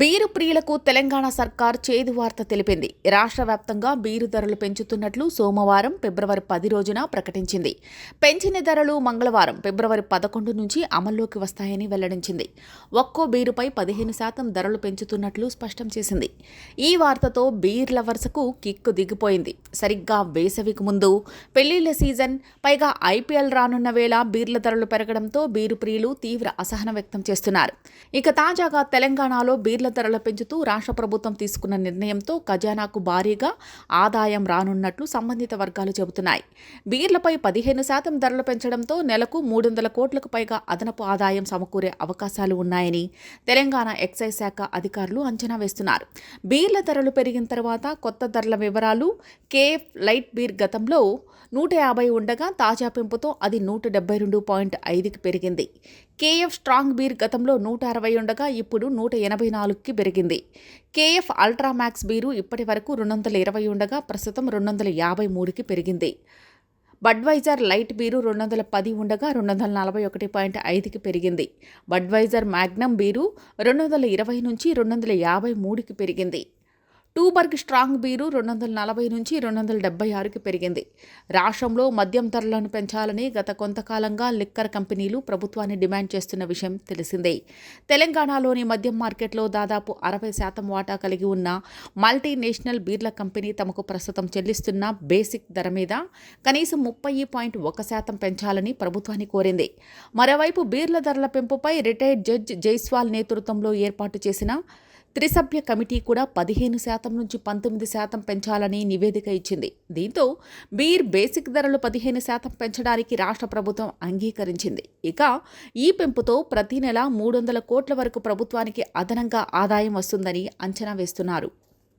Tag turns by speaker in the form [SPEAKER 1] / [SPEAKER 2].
[SPEAKER 1] Beer ప్రియులకు తెలంగాణ సర్కార్ చేదు వార్త తెలిపింది. రాష్ట్ర వ్యాప్తంగా బీరు ధరలు పెంచుతున్నట్లు సోమవారం ఫిబ్రవరి పది రోజున ప్రకటించింది. పెంచిన ధరలు మంగళవారం ఫిబ్రవరి పదకొండు నుంచి అమల్లోకి వస్తాయని వెల్లడించింది. ఒక్కో బీరుపై పదిహేను శాతం ధరలు పెంచుతున్నట్లు స్పష్టం చేసింది. ఈ వార్తతో బీర్ లవర్స్కు కిక్కు దిగిపోయింది. సరిగ్గా వేసవికి ముందు పెళ్ళిళ్ళ సీజన్ పైగా ఐపీఎల్ రానున్న వేళ బీర్ల ధరలు పెరగడంతో బీరు ప్రియులు తీవ్ర అసహనం వ్యక్తం చేస్తున్నారు. ఇక తాజాగా తెలంగాణలో బీర్ బీర్ల ధరలు పెంచుతూ రాష్ట్ర ప్రభుత్వం తీసుకున్న నిర్ణయంతో ఖజానాకు భారీగా ఆదాయం రానున్నట్లు సంబంధిత వర్గాలు చెబుతున్నాయి. బీర్లపై పదిహేను శాతం ధరలు పెంచడంతో నెలకు మూడు వందల కోట్లకు పైగా అదనపు ఆదాయం సమకూరే అవకాశాలు ఉన్నాయని తెలంగాణ ఎక్సైజ్ శాఖ అధికారులు అంచనా వేస్తున్నారు. బీర్ల ధరలు పెరిగిన తర్వాత కొత్త ధరల వివరాలు కేఎఫ్ లైట్ బీర్ గతంలో నూట యాభై ఉండగా తాజా పెంపుతో అది నూట డెబ్బై రెండు పాయింట్ ఐదుకి పెరిగింది. కేఎఫ్ స్ట్రాంగ్ బీర్ గతంలో నూట అరవై ఉండగా ఇప్పుడు నూట ఎనభై నాలుగు నాలుగుకి పెరిగింది. కేఎఫ్ అల్ట్రామాక్స్ బీరు ఇప్పటి వరకు రెండు వందల ఇరవై ఉండగా ప్రస్తుతం రెండు వందల యాభై మూడుకి పెరిగింది. బడ్వైజర్ లైట్ బీరు రెండు వందల పది ఉండగా రెండు వందల నలభై ఒకటి పాయింట్ ఐదుకి పెరిగింది. బడ్వైజర్ మ్యాగ్నమ్ బీరు రెండు వందల ఇరవై నుంచి రెండు వందల యాభై మూడుకి పెరిగింది. టూబర్గ్ స్ట్రాంగ్ బీరు రెండు వందల నలభై నుంచి రెండు వందల డెబ్బై ఆరుకి పెరిగింది. రాష్ట్రంలో మద్యం ధరలను పెంచాలని గత కొంతకాలంగా లిక్కర్ కంపెనీలు ప్రభుత్వాన్ని డిమాండ్ చేస్తున్న విషయం తెలిసిందే. తెలంగాణలోని మద్యం మార్కెట్లో దాదాపు అరవై శాతం వాటా కలిగి ఉన్న మల్టీనేషనల్ బీర్ల కంపెనీ తమకు ప్రస్తుతం చెల్లిస్తున్న బేసిక్ ధర మీద కనీసం ముప్పై పాయింట్ ఒక శాతం పెంచాలని ప్రభుత్వాన్ని కోరింది. మరోవైపు బీర్ల ధరల పెంపుపై రిటైర్డ్ జడ్జ్ జైస్వాల్ నేతృత్వంలో ఏర్పాటు చేసిన త్రిసభ్య కమిటీ కూడా పదిహేను శాతం నుంచి పంతొమ్మిది శాతం పెంచాలని నివేదిక ఇచ్చింది. దీంతో బీర్ బేసిక్ ధరలు పదిహేను శాతం పెంచడానికి రాష్ట్ర ప్రభుత్వం అంగీకరించింది. ఇక ఈ పెంపుతో ప్రతి నెల మూడు వందల కోట్ల వరకు ప్రభుత్వానికి అదనంగా ఆదాయం వస్తుందని అంచనా వేస్తున్నారు.